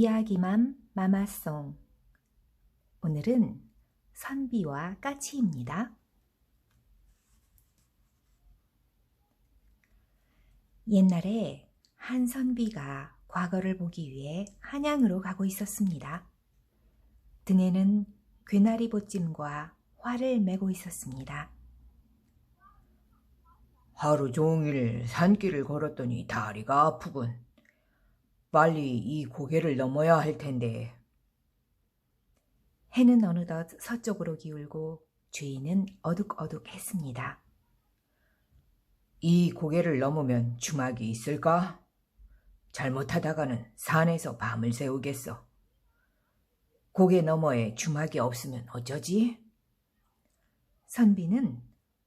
이야기맘 마마송 오늘은 선비와 까치입니다. 옛날에 한 선비가 과거를 보기 위해 한양으로 가고 있었습니다. 등에는 괴나리 보찜과 활을 메고 있었습니다. 하루 종일 산길을 걸었더니 다리가 아프군. 빨리 이 고개를 넘어야 할 텐데. 해는 어느덧 서쪽으로 기울고 주위는 어둑어둑했습니다. 이 고개를 넘으면 주막이 있을까? 잘못하다가는 산에서 밤을 새우겠어. 고개 너머에 주막이 없으면 어쩌지? 선비는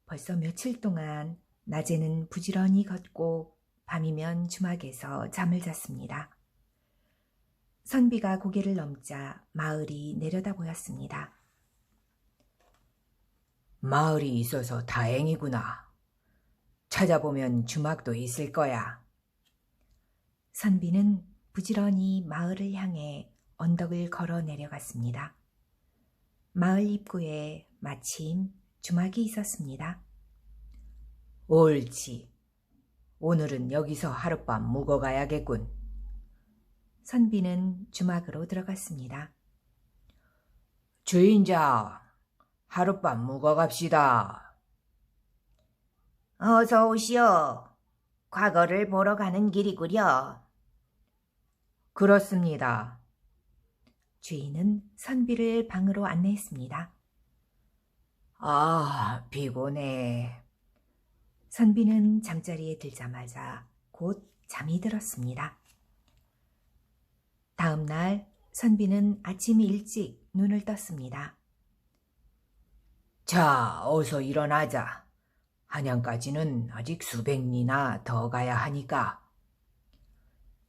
벌써 며칠 동안 낮에는 부지런히 걷고 밤이면 주막에서 잠을 잤습니다. 선비가 고개를 넘자 마을이 내려다 보였습니다. 마을이 있어서 다행이구나. 찾아보면 주막도 있을 거야. 선비는 부지런히 마을을 향해 언덕을 걸어 내려갔습니다. 마을 입구에 마침 주막이 있었습니다. 옳지. 오늘은 여기서 하룻밤 묵어가야겠군. 선비는 주막으로 들어갔습니다. 주인장, 하룻밤 묵어갑시다. 어서 오시오. 과거를 보러 가는 길이구려. 그렇습니다. 주인은 선비를 방으로 안내했습니다. 아, 피곤해. 선비는 잠자리에 들자마자 곧 잠이 들었습니다. 다음 날 선비는 아침 일찍 눈을 떴습니다. 자, 어서 일어나자. 한양까지는 아직 수백 리나 더 가야 하니까.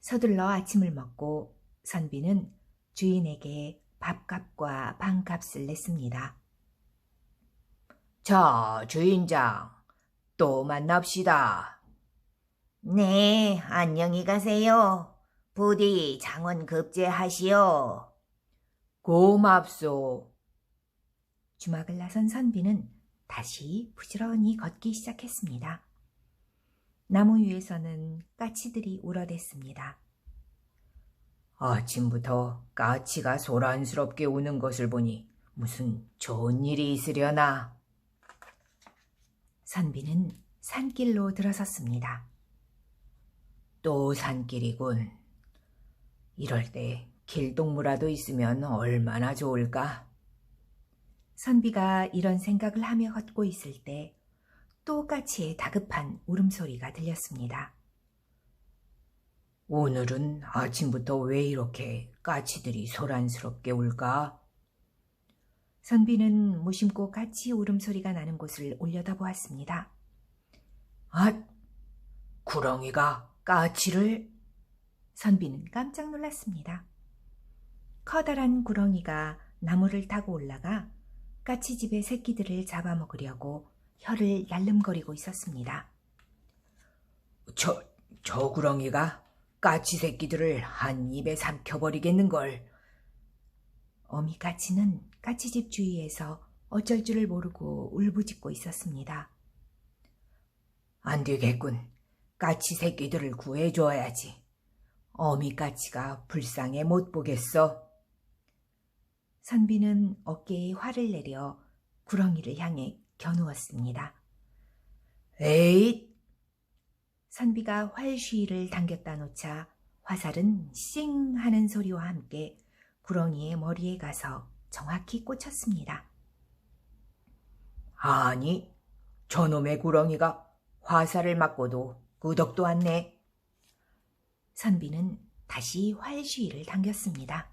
서둘러 아침을 먹고 선비는 주인에게 밥값과 방값을 냈습니다. 자, 주인장, 또 만납시다. 네, 안녕히 가세요. 부디 장원 급제하시오. 고맙소. 주막을 나선 선비는 다시 부지런히 걷기 시작했습니다. 나무 위에서는 까치들이 울어댔습니다. 아침부터 까치가 소란스럽게 우는 것을 보니 무슨 좋은 일이 있으려나. 선비는 산길로 들어섰습니다. 또 산길이군. 이럴 때 길동무라도 있으면 얼마나 좋을까? 선비가 이런 생각을 하며 걷고 있을 때또 까치의 다급한 울음소리가 들렸습니다. 오늘은 아침부터 왜 이렇게 까치들이 소란스럽게 울까? 선비는 무심코 까치 울음소리가 나는 곳을 올려다보았습니다. 아, 구렁이가 까치를 선비는 깜짝 놀랐습니다. 커다란 구렁이가 나무를 타고 올라가 까치집의 새끼들을 잡아먹으려고 혀를 얄름거리고 있었습니다. 저, 저 구렁이가 까치 새끼들을 한 입에 삼켜버리겠는걸. 어미 까치는 까치집 주위에서 어쩔 줄을 모르고 울부짖고 있었습니다. 안 되겠군. 까치 새끼들을 구해줘야지. 어미 까치가 불쌍해 못 보겠어. 선비는 어깨에 활을 내려 구렁이를 향해 겨누었습니다. 에잇! 선비가 활쉬를 당겼다 놓자 화살은 싱 하는 소리와 함께 구렁이의 머리에 가서 정확히 꽂혔습니다. 아니, 저놈의 구렁이가 화살을 맞고도 끄덕도 않네. 선비는 다시 활쉬를 당겼습니다.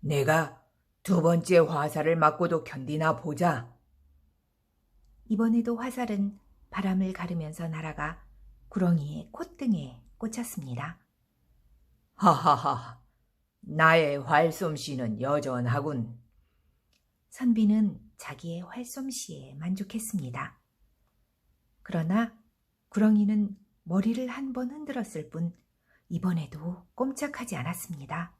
내가 두 번째 화살을 맞고도 견디나 보자. 이번에도 화살은 바람을 가르면서 날아가 구렁이의 콧등에 꽂혔습니다. 하하하, 나의 활솜씨는 여전하군. 선비는 자기의 활솜씨에 만족했습니다. 그러나 구렁이는 머리를 한 번 흔들었을 뿐 이번에도 꼼짝하지 않았습니다.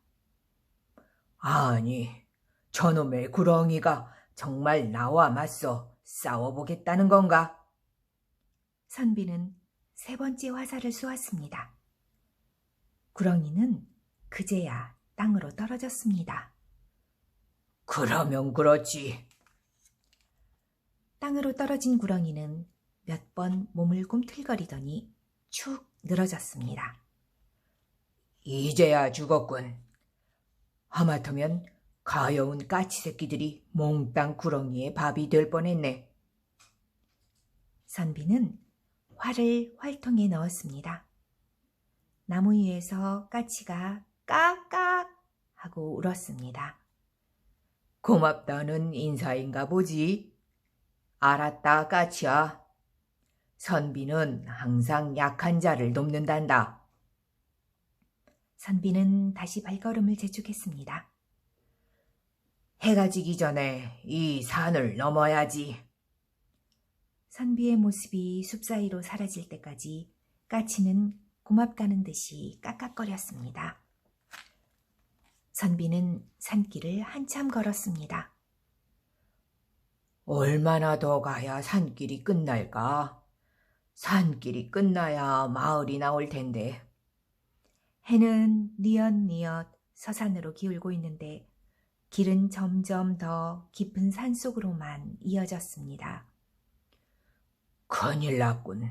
아니, 저놈의 구렁이가 정말 나와 맞서 싸워보겠다는 건가? 선비는 세 번째 화살을 쏘았습니다. 구렁이는 그제야 땅으로 떨어졌습니다. 그러면 그렇지. 땅으로 떨어진 구렁이는 몇 번 몸을 꿈틀거리더니 축 늘어졌습니다. 이제야 죽었군. 하마터면 가여운 까치 새끼들이 몽땅 구렁이의 밥이 될 뻔했네. 선비는 활을 활통에 넣었습니다. 나무 위에서 까치가 까깍 하고 울었습니다. 고맙다는 인사인가 보지. 알았다, 까치야. 선비는 항상 약한 자를 돕는단다. 선비는 다시 발걸음을 재촉했습니다. 해가 지기 전에 이 산을 넘어야지. 선비의 모습이 숲 사이로 사라질 때까지 까치는 고맙다는 듯이 깍깍거렸습니다. 선비는 산길을 한참 걸었습니다. 얼마나 더 가야 산길이 끝날까? 산길이 끝나야 마을이 나올 텐데. 해는 뉘엿뉘엿 서산으로 기울고 있는데 길은 점점 더 깊은 산 속으로만 이어졌습니다. 큰일 났군.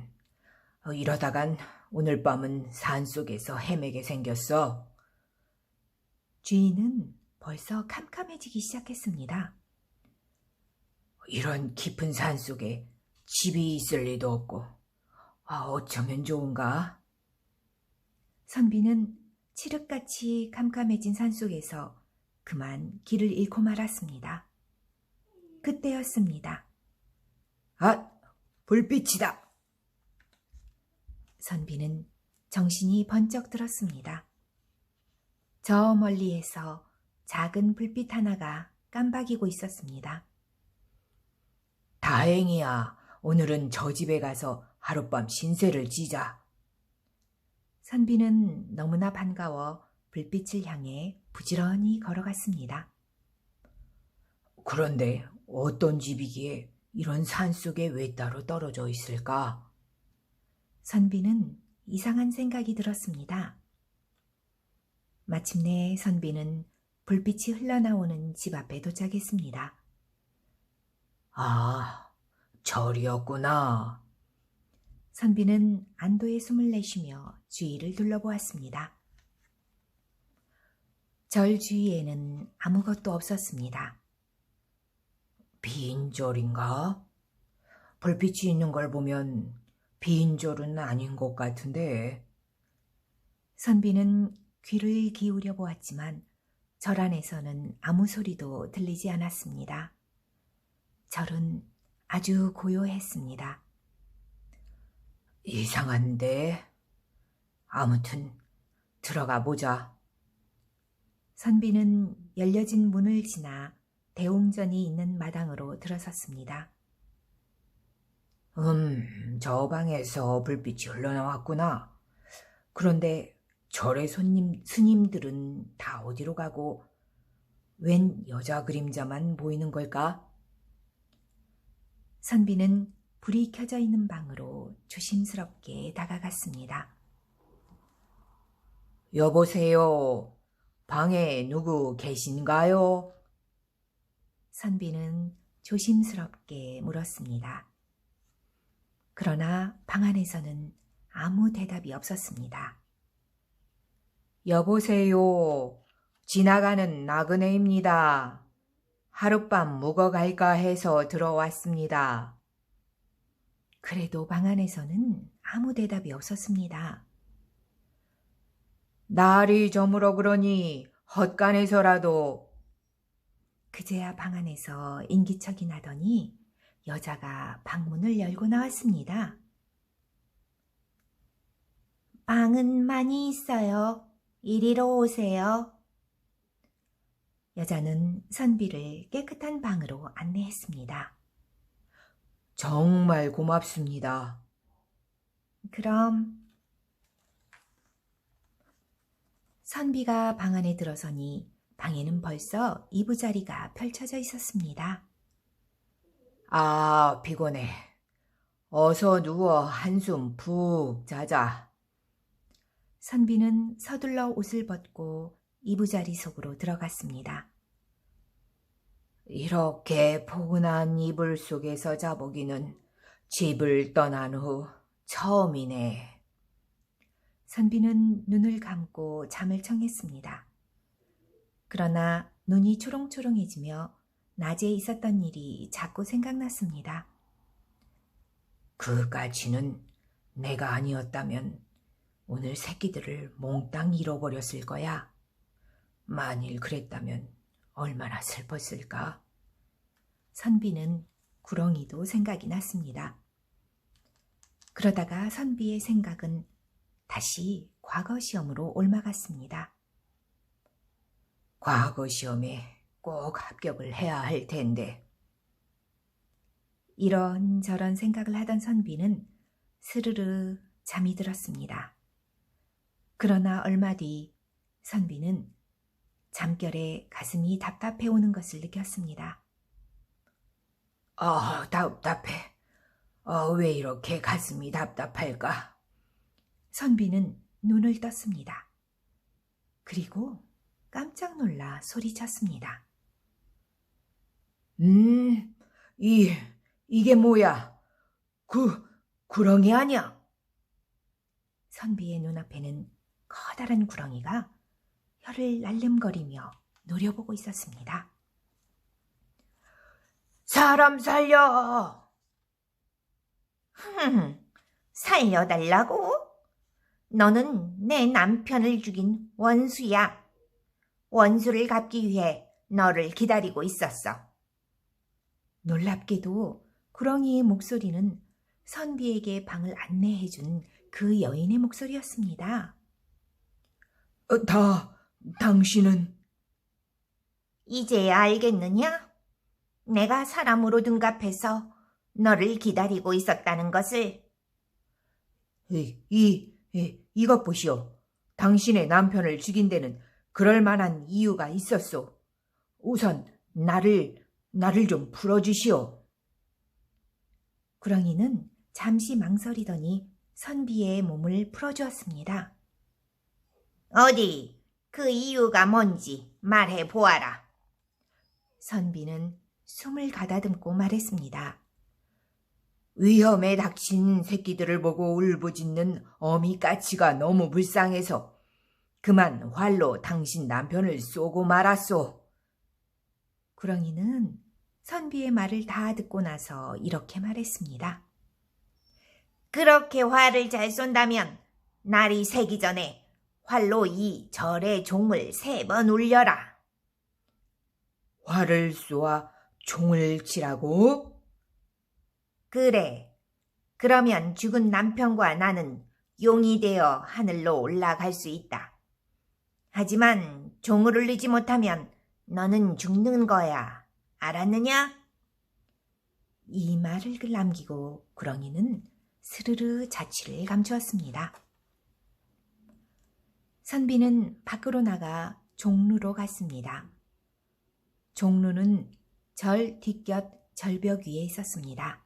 어, 이러다간 오늘 밤은 산 속에서 헤매게 생겼어. 주인은 벌써 캄캄해지기 시작했습니다. 이런 깊은 산 속에 집이 있을 리도 없고, 아, 어쩌면 좋은가? 선비는 칠흑같이 캄캄해진 산 속에서 그만 길을 잃고 말았습니다. 그때였습니다. 아, 불빛이다. 선비는 정신이 번쩍 들었습니다. 저 멀리에서 작은 불빛 하나가 깜박이고 있었습니다. 다행이야. 오늘은 저 집에 가서 하룻밤 신세를 지자. 선비는 너무나 반가워 불빛을 향해 부지런히 걸어갔습니다. 그런데 어떤 집이기에 이런 산 속에 왜 따로 떨어져 있을까? 선비는 이상한 생각이 들었습니다. 마침내 선비는 불빛이 흘러나오는 집 앞에 도착했습니다. 아, 절이었구나. 선비는 안도의 숨을 내쉬며 주위를 둘러보았습니다. 절 주위에는 아무것도 없었습니다. 빈 절인가? 불빛이 있는 걸 보면 빈 절은 아닌 것 같은데. 선비는 귀를 기울여 보았지만 절 안에서는 아무 소리도 들리지 않았습니다. 절은 아주 고요했습니다. 이상한데. 아무튼 들어가 보자. 선비는 열려진 문을 지나 대웅전이 있는 마당으로 들어섰습니다. 음, 저 방에서 불빛이 흘러나왔구나. 그런데 절의 손님, 스님들은 다 어디로 가고 웬 여자 그림자만 보이는 걸까? 선비는 불이 켜져 있는 방으로 조심스럽게 다가갔습니다. 여보세요. 방에 누구 계신가요? 선비는 조심스럽게 물었습니다. 그러나 방 안에서는 아무 대답이 없었습니다. 여보세요. 지나가는 나그네입니다. 하룻밤 묵어갈까 해서 들어왔습니다. 그래도 방 안에서는 아무 대답이 없었습니다. 날이 저물어 그러니 헛간에서라도 그제야 방 안에서 인기척이 나더니 여자가 방문을 열고 나왔습니다. 방은 많이 있어요. 이리로 오세요. 여자는 선비를 깨끗한 방으로 안내했습니다. 정말 고맙습니다. 그럼 선비가 방 안에 들어서니 방에는 벌써 이부자리가 펼쳐져 있었습니다. 아, 피곤해. 어서 누워 한숨 푹 자자. 선비는 서둘러 옷을 벗고 이부자리 속으로 들어갔습니다. 이렇게 포근한 이불 속에서 자보기는 집을 떠난 후 처음이네. 선비는 눈을 감고 잠을 청했습니다. 그러나 눈이 초롱초롱해지며 낮에 있었던 일이 자꾸 생각났습니다. 그까지는 내가 아니었다면 오늘 새끼들을 몽땅 잃어버렸을 거야. 만일 그랬다면 얼마나 슬펐을까? 선비는 구렁이도 생각이 났습니다. 그러다가 선비의 생각은 다시 과거 시험으로 옮아갔습니다. 과거 시험에 꼭 합격을 해야 할 텐데. 이런저런 생각을 하던 선비는 스르르 잠이 들었습니다. 그러나 얼마 뒤 선비는 잠결에 가슴이 답답해 오는 것을 느꼈습니다. 아, 답답해. 아, 왜 이렇게 가슴이 답답할까? 선비는 눈을 떴습니다. 그리고 깜짝 놀라 소리쳤습니다. 음, 이, 이게 뭐야? 구, 구렁이 아니야? 선비의 눈앞에는 커다란 구렁이가 혀를 날름거리며 노려보고 있었습니다. 사람 살려! 흠, 살려달라고? 너는 내 남편을 죽인 원수야. 원수를 갚기 위해 너를 기다리고 있었어. 놀랍게도 구렁이의 목소리는 선비에게 방을 안내해준 그 여인의 목소리였습니다. 어, 다, 당신은, 이제야 알겠느냐? 내가 사람으로 둔갑해서 너를 기다리고 있었다는 것을 이, 이, 이, 이것 보시오. 당신의 남편을 죽인 데는 그럴 만한 이유가 있었소. 우선, 나를, 나를 좀 풀어주시오. 구렁이는 잠시 망설이더니 선비의 몸을 풀어주었습니다. 어디 그 이유가 뭔지 말해 보아라. 선비는 숨을 가다듬고 말했습니다. 위험에 닥친 새끼들을 보고 울부짖는 어미 까치가 너무 불쌍해서 그만 활로 당신 남편을 쏘고 말았소. 구렁이는 선비의 말을 다 듣고 나서 이렇게 말했습니다. 그렇게 활을 잘 쏜다면 날이 새기 전에 활로 이 절의 종을 세 번 울려라. 활을 쏘아 총을 치라고? 그래. 그러면 죽은 남편과 나는 용이 되어 하늘로 올라갈 수 있다. 하지만 종을 울리지 못하면 너는 죽는 거야. 알았느냐? 이 말을 남기고 구렁이는 스르르 자취를 감추었습니다. 선비는 밖으로 나가 종루로 갔습니다. 종루는 절 뒷곁 절벽 위에 있었습니다.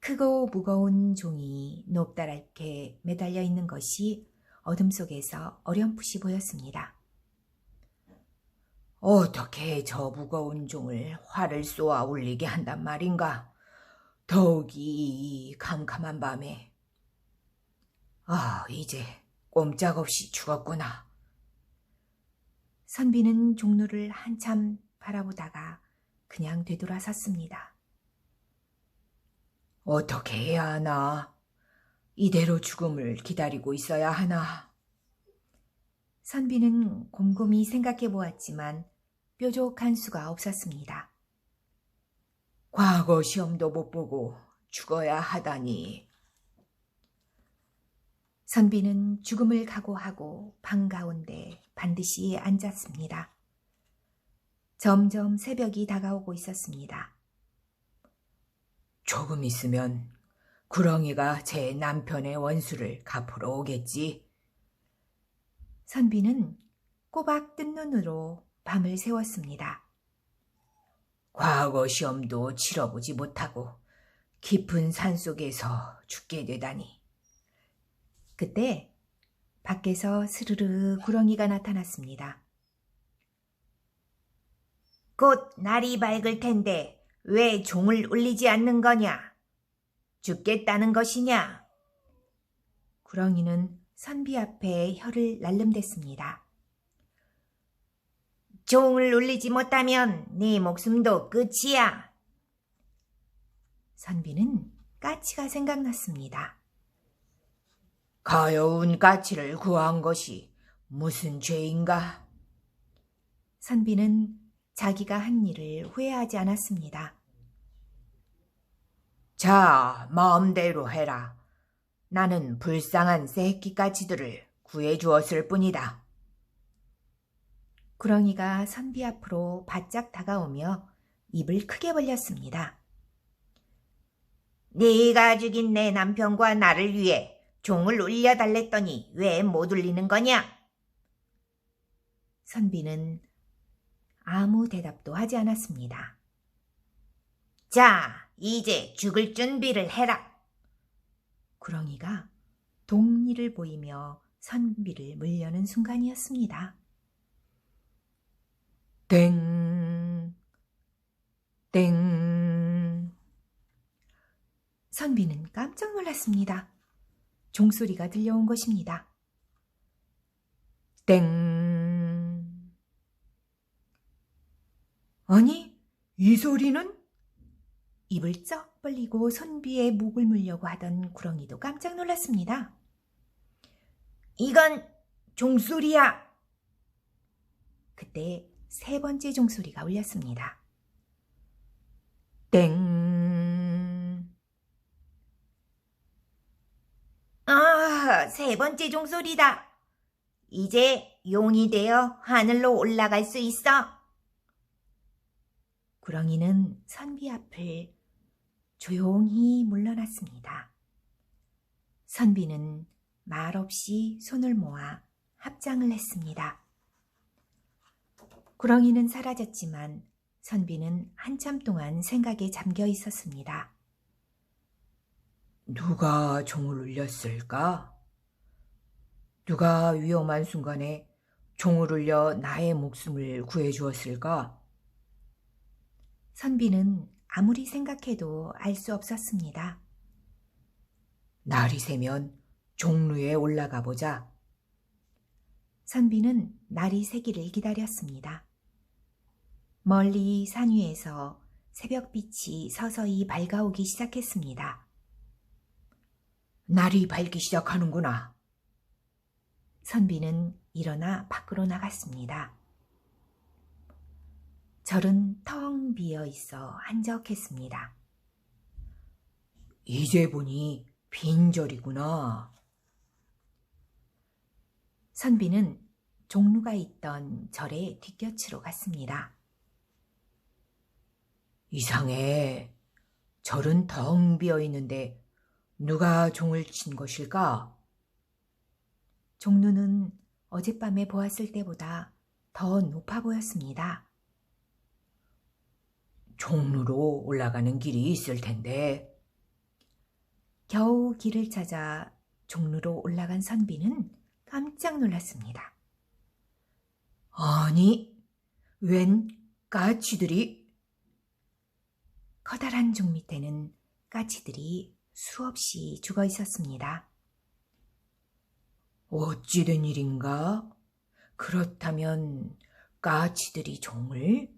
크고 무거운 종이 높다랗게 매달려 있는 것이 어둠 속에서 어렴풋이 보였습니다. 어떻게 저 무거운 종을 활을 쏘아 울리게 한단 말인가? 더욱이 이 캄캄한 밤에. 아, 이제 꼼짝없이 죽었구나. 선비는 종루를 한참 바라보다가 그냥 되돌아섰습니다. 어떻게 해야 하나? 이대로 죽음을 기다리고 있어야 하나? 선비는 곰곰이 생각해 보았지만 뾰족한 수가 없었습니다. 과거 시험도 못 보고 죽어야 하다니. 선비는 죽음을 각오하고 방 가운데 반드시 앉았습니다. 점점 새벽이 다가오고 있었습니다. 조금 있으면 구렁이가 제 남편의 원수를 갚으러 오겠지. 선비는 꼬박 뜬 눈으로 밤을 새웠습니다. 과거 시험도 치러보지 못하고 깊은 산 속에서 죽게 되다니. 그때 밖에서 스르르 구렁이가 나타났습니다. 곧 날이 밝을 텐데 왜 종을 울리지 않는 거냐? 죽겠다는 것이냐? 구렁이는 선비 앞에 혀를 날름댔습니다. 종을 울리지 못하면 네 목숨도 끝이야. 선비는 까치가 생각났습니다. 가여운 까치를 구한 것이 무슨 죄인가? 선비는 자기가 한 일을 후회하지 않았습니다. 자, 마음대로 해라. 나는 불쌍한 새끼 까치들을 구해 주었을 뿐이다. 구렁이가 선비 앞으로 바짝 다가오며 입을 크게 벌렸습니다. 네가 죽인 내 남편과 나를 위해 종을 울려달랬더니 왜 못 울리는 거냐? 선비는 아무 대답도 하지 않았습니다. 자, 이제 죽을 준비를 해라. 구렁이가 동리를 보이며 선비를 물려는 순간이었습니다. 땡, 땡. 선비는 깜짝 놀랐습니다. 종소리가 들려온 것입니다. 땡. 아니, 이 소리는? 입을 쩍 벌리고 선비의 목을 물려고 하던 구렁이도 깜짝 놀랐습니다. 이건 종소리야. 그때 세 번째 종소리가 울렸습니다. 땡. 아, 세 번째 종소리다. 이제 용이 되어 하늘로 올라갈 수 있어. 구렁이는 선비 앞을 조용히 물러났습니다. 선비는 말없이 손을 모아 합장을 했습니다. 구렁이는 사라졌지만 선비는 한참 동안 생각에 잠겨 있었습니다. 누가 종을 울렸을까? 누가 위험한 순간에 종을 울려 나의 목숨을 구해 주었을까? 선비는 아무리 생각해도 알 수 없었습니다. 날이 새면 종루에 올라가 보자. 선비는 날이 새기를 기다렸습니다. 멀리 산 위에서 새벽빛이 서서히 밝아오기 시작했습니다. 날이 밝기 시작하는구나. 선비는 일어나 밖으로 나갔습니다. 절은 텅 비어 있어 한적했습니다. 이제 보니 빈절이구나. 선비는 종루가 있던 절의 뒷곁으로 갔습니다. 이상해. 절은 텅 비어 있는데 누가 종을 친 것일까? 종루는 어젯밤에 보았을 때보다 더 높아 보였습니다. 종루로 올라가는 길이 있을 텐데. 겨우 길을 찾아 종루로 올라간 선비는 깜짝 놀랐습니다. 아니, 웬 까치들이 커다란 종 밑에는 까치들이 수없이 죽어 있었습니다. 어찌된 일인가? 그렇다면 까치들이 종을?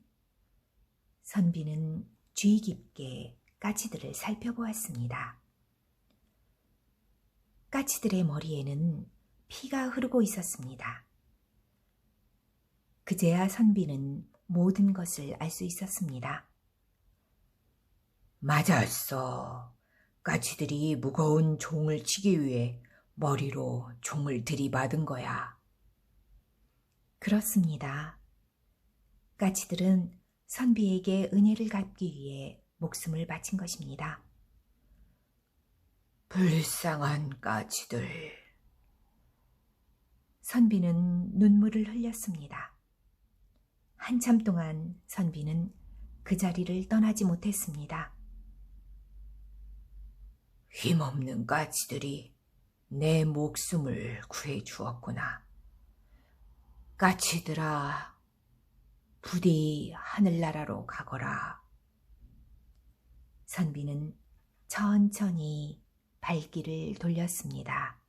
선비는 주의 깊게 까치들을 살펴보았습니다. 까치들의 머리에는 피가 흐르고 있었습니다. 그제야 선비는 모든 것을 알 수 있었습니다. 맞았어. 까치들이 무거운 종을 치기 위해 머리로 종을 들이받은 거야. 그렇습니다. 까치들은 선비에게 은혜를 갚기 위해 목숨을 바친 것입니다. 불쌍한 까치들. 선비는 눈물을 흘렸습니다. 한참 동안 선비는 그 자리를 떠나지 못했습니다. 힘없는 까치들이 내 목숨을 구해 주었구나. 까치들아, 부디 하늘나라로 가거라. 선비는 천천히 발길을 돌렸습니다.